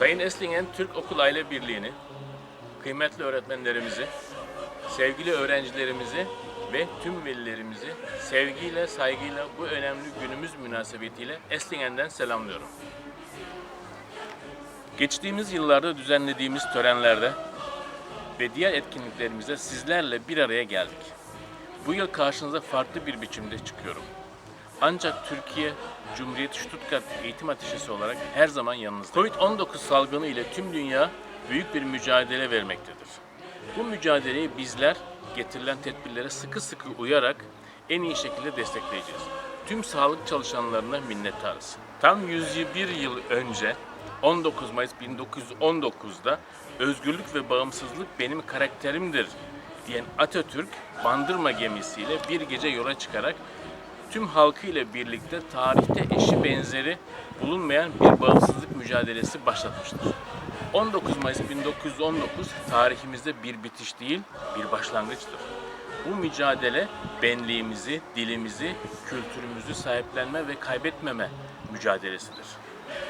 Sayın Eslingen Türk Okul Aile Birliği'ni, kıymetli öğretmenlerimizi, sevgili öğrencilerimizi ve tüm velilerimizi sevgiyle, saygıyla bu önemli günümüz münasebetiyle Eslingen'den selamlıyorum. Geçtiğimiz yıllarda düzenlediğimiz törenlerde ve diğer etkinliklerimizde sizlerle bir araya geldik. Bu yıl karşınıza farklı bir biçimde çıkıyorum. Ancak Türkiye Cumhuriyeti Stuttgart Eğitim Ateşesi olarak her zaman yanınızda. Covid-19 salgını ile tüm dünya büyük bir mücadele vermektedir. Bu mücadeleyi bizler getirilen tedbirlere sıkı sıkı uyarak en iyi şekilde destekleyeceğiz. Tüm sağlık çalışanlarına minnettarız. Tam 101 yıl önce 19 Mayıs 1919'da özgürlük ve bağımsızlık benim karakterimdir diyen Atatürk bandırma gemisiyle bir gece yola çıkarak tüm halkıyla birlikte tarihte eşi benzeri bulunmayan bir bağımsızlık mücadelesi başlatmıştır. 19 Mayıs 1919 tarihimizde bir bitiş değil, bir başlangıçtır. Bu mücadele benliğimizi, dilimizi, kültürümüzü sahiplenme ve kaybetmeme mücadelesidir.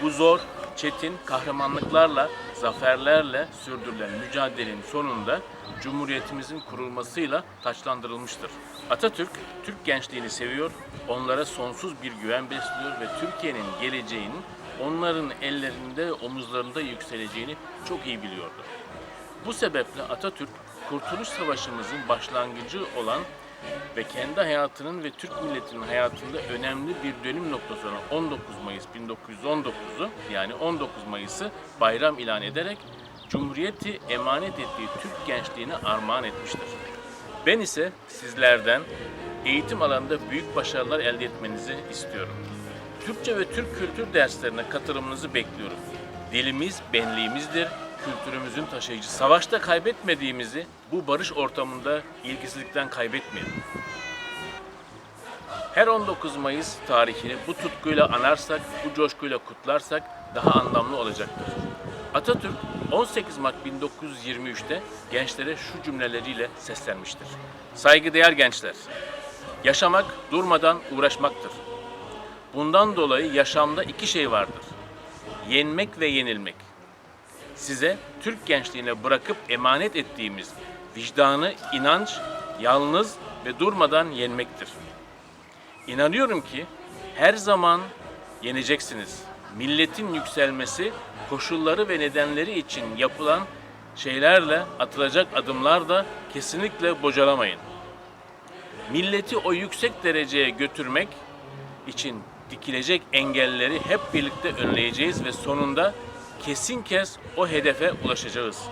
Bu zor, çetin kahramanlıklarla, zaferlerle sürdürülen mücadelenin sonunda Cumhuriyetimizin kurulmasıyla taçlandırılmıştır. Atatürk, Türk gençliğini seviyor, onlara sonsuz bir güven besliyor ve Türkiye'nin geleceğinin onların ellerinde, omuzlarında yükseleceğini çok iyi biliyordu. Bu sebeple Atatürk, Kurtuluş Savaşımızın başlangıcı olan ve kendi hayatının ve Türk milletinin hayatında önemli bir dönüm noktası olan 19 Mayıs 1919'u yani 19 Mayıs'ı bayram ilan ederek Cumhuriyeti emanet ettiği Türk gençliğine armağan etmiştir. Ben ise sizlerden eğitim alanında büyük başarılar elde etmenizi istiyorum. Türkçe ve Türk kültür derslerine katılımınızı bekliyorum. Dilimiz benliğimizdir, kültürümüzün taşıyıcısı. Savaşta kaybetmediğimizi bu barış ortamında ilgisizlikten kaybetmeyelim. Her 19 Mayıs tarihini bu tutkuyla anarsak, bu coşkuyla kutlarsak daha anlamlı olacaktır. Atatürk 18 Mart 1923'te gençlere şu cümleleriyle seslenmiştir. Saygıdeğer gençler, yaşamak durmadan uğraşmaktır. Bundan dolayı yaşamda iki şey vardır. Yenmek ve yenilmek. Size Türk gençliğine bırakıp emanet ettiğimiz vicdanı, inanç, yalnız ve durmadan yenmektir. İnanıyorum ki her zaman yeneceksiniz. Milletin yükselmesi koşulları ve nedenleri için yapılan şeylerle atılacak adımlar da kesinlikle bocalamayın. Milleti o yüksek dereceye götürmek için dikilecek engelleri hep birlikte önleyeceğiz ve sonunda kesin kez o hedefe ulaşacağız.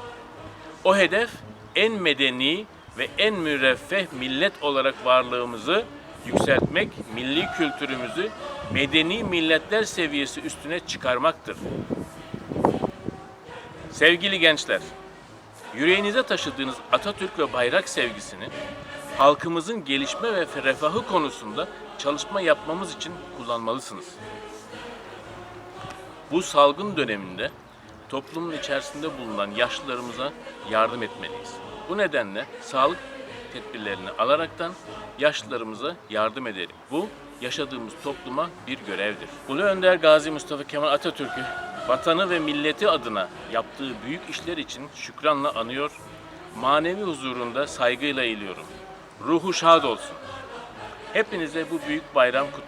O hedef en medeni ve en müreffeh millet olarak varlığımızı yükseltmek, milli kültürümüzü medeni milletler seviyesi üstüne çıkarmaktır. Sevgili gençler, yüreğinize taşıdığınız Atatürk ve bayrak sevgisini halkımızın gelişme ve refahı konusunda çalışma yapmamız için kullanmalısınız. Bu salgın döneminde toplumun içerisinde bulunan yaşlılarımıza yardım etmeliyiz. Bu nedenle sağlık tedbirlerini alaraktan yaşlılarımıza yardım edelim. Bu yaşadığımız topluma bir görevdir. Ulu Önder Gazi Mustafa Kemal Atatürk'ü vatanı ve milleti adına yaptığı büyük işler için şükranla anıyor, manevi huzurunda saygıyla eğiliyorum. Ruhu şad olsun. Hepinize bu büyük bayram kutlu